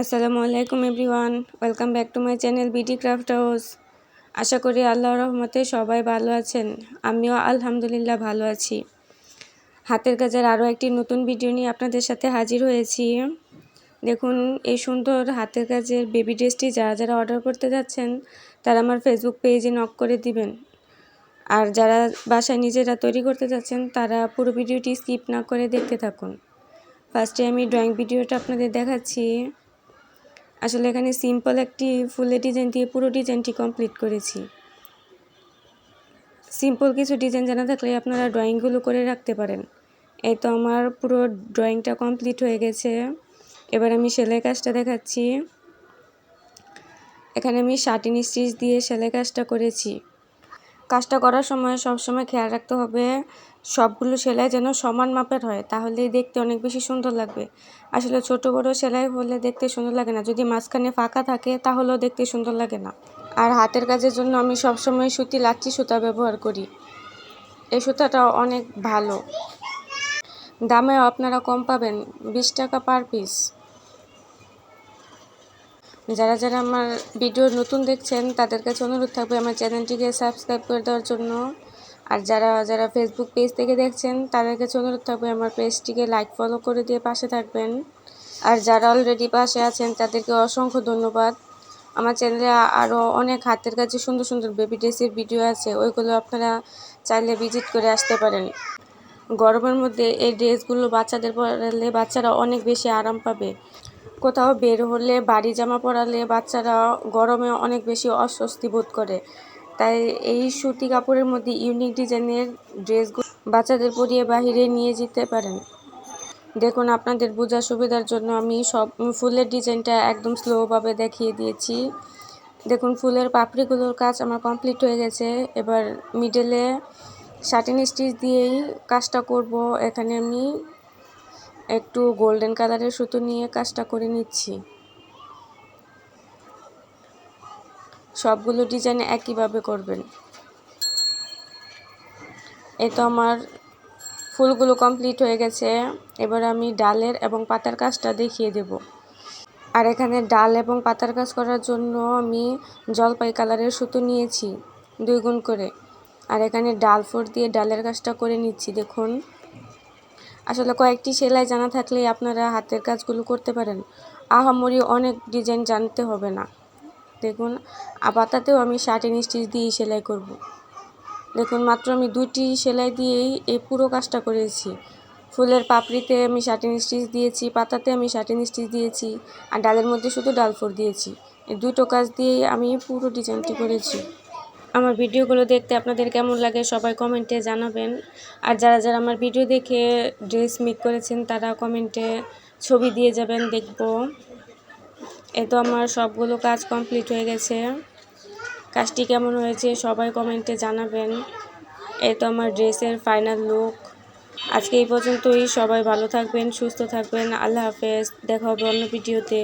আসসালামু আলাইকুম everyone, welcome back to my channel BD craft house. আশা করি আল্লাহর রহমতে সবাই ভালো আছেন, আমিও আলহামদুলিল্লাহ ভালো আছি। হাতের কাজের আরও একটি নতুন ভিডিও নিয়ে আপনাদের সাথে হাজির হয়েছি। দেখুন, এই সুন্দর হাতের কাজের বেবি ড্রেসটি যারা যারা অর্ডার করতে যাচ্ছেন, তারা আমার ফেসবুক পেজে নক করে দিবেন। আর যারা বাসায় নিজেরা তৈরি করতে যাচ্ছেন, তারা পুরো ভিডিওটি স্কিপ না করে দেখতে থাকুন। ফার্স্টে আমি ড্রয়িং ভিডিওটা আপনাদের দেখাচ্ছি। আসলে এখানে সিম্পল একটি ফুলের ডিজাইন দিয়ে পুরো ডিজাইনটি কমপ্লিট করেছি। সিম্পল কিছু ডিজাইন জানা থাকলে আপনারা ড্রয়িংগুলো করে রাখতে পারেন। এই তো আমার পুরো ড্রয়িংটা কমপ্লিট হয়ে গেছে। এবার আমি সেলাই কাজটা দেখাচ্ছি। এখানে আমি শার্টিন স্টিচ দিয়ে সেলাই কাজটা করেছি। কাজটা করার সময় সবসময় খেয়াল রাখতে হবে, সবগুলো সেলাই যেন সমান মাপের হয় তাহলে দেখতে অনেক বেশি সুন্দর লাগবে। আসলে ছোট বড় সেলাই হলে দেখতে সুন্দর লাগে না, যদি মাঝখানে ফাঁকা থাকে তাহলেও দেখতে সুন্দর লাগে না। আর হাতের কাজের জন্য আমি সবসময় সুতি লাচ্ছি সুতা ব্যবহার করি। এই সুতাটা অনেক ভালো। দামেও আপনারা কম পাবেন, বিশ টাকা পার পিস। যারা যারা আমার ভিডিও নতুন দেখছেন, তাদের কাছে অনুরোধ থাকবে আমার চ্যানেলটিকে সাবস্ক্রাইব করে দেওয়ার জন্য। আর যারা যারা ফেসবুক পেজ থেকে দেখছেন, তাদের কাছে অনুরোধ থাকবে আমার পেজটিকে লাইক ফলো করে দিয়ে পাশে থাকবেন। আর যারা অলরেডি পাশে আছেন, তাদেরকে অসংখ্য ধন্যবাদ। আমার চ্যানেলে আরও অনেক হাতের কাছে সুন্দর সুন্দর বেবি ড্রেসের ভিডিও আছে, ওইগুলো আপনারা চাইলে ভিজিট করে আসতে পারেন। গরমের মধ্যে এই ড্রেসগুলো বাচ্চাদের পরালে বাচ্চারা অনেক বেশি আরাম পাবে। কোথাও বের হলে, বাড়ি জামা পরালে বাচ্চারা গরমে অনেক বেশি অস্বস্তি বোধ করে। তাই এই সুতি কাপড়ের মধ্যে ইউনিক ডিজাইনের ড্রেসগুলো বাচ্চাদের পরিয়ে বাহিরে নিয়ে যেতে পারেন। দেখুন, আপনাদের বোঝার সুবিধার জন্য আমি সব ফুলের ডিজাইনটা একদম স্লোভাবে দেখিয়ে দিয়েছি। দেখুন, ফুলের পাপড়িগুলোর কাজ আমার কমপ্লিট হয়ে গেছে। এবার মিডলে শার্টিন স্টিচ দিয়েই কাজটা করব। এখানে আমি একটু গোল্ডেন কালারের সুতো নিয়ে কাজটা করে নিচ্ছি। সবগুলো ডিজাইন একইভাবে করবেন। এ তো আমার ফুলগুলো কমপ্লিট হয়ে গেছে। এবার আমি ডালের এবং পাতার কাজটা দেখিয়ে দেব। আর এখানে ডাল এবং পাতার কাজ করার জন্য আমি জলপাই কালারের সুতো নিয়েছি দুই গুণ করে। আর এখানে ডাল ফোর দিয়ে ডালের কাজটা করে নিচ্ছি, দেখুন। আসলে কয়েকটি সেলাই জানা থাকলেই আপনারা হাতের কাজগুলো করতে পারেন। আহামরি অনেক ডিজাইন জানতে হবে না। দেখুন পাতাতেও আমি শার্টিন স্টিচ দিয়েই সেলাই করব। দেখুন, মাত্র আমি দুটি সেলাই দিয়েই এই পুরো কাজটা করেছি। ফুলের পাপড়িতে আমি শার্টিন স্টিচ দিয়েছি, পাতাতে আমি শার্টিন স্টিচ দিয়েছি, আর ডালের মধ্যে শুধু ডাল ফোর দিয়েছি। এই দুটো কাজ দিয়েই আমি পুরো ডিজাইনটি করেছি। আমার ভিডিওগুলো দেখতে আপনাদের কেমন লাগে সবাই কমেন্টে জানাবেন। আর যারা যারা আমার ভিডিও দেখে ড্রেস মেক করেছেন, তারা কমেন্টে ছবি দিয়ে যাবেন দেখব। এ তো আমার সবগুলো কাজ কমপ্লিট হয়ে গেছে। কাজটি কেমন হয়েছে সবাই কমেন্টে জানাবেন। এ তো আমার ড্রেসের ফাইনাল লুক। আজকে এই পর্যন্তই। সবাই ভালো থাকবেন, সুস্থ থাকবেন। আল্লাহ হাফেজ। দেখা হবে অন্য ভিডিওতে।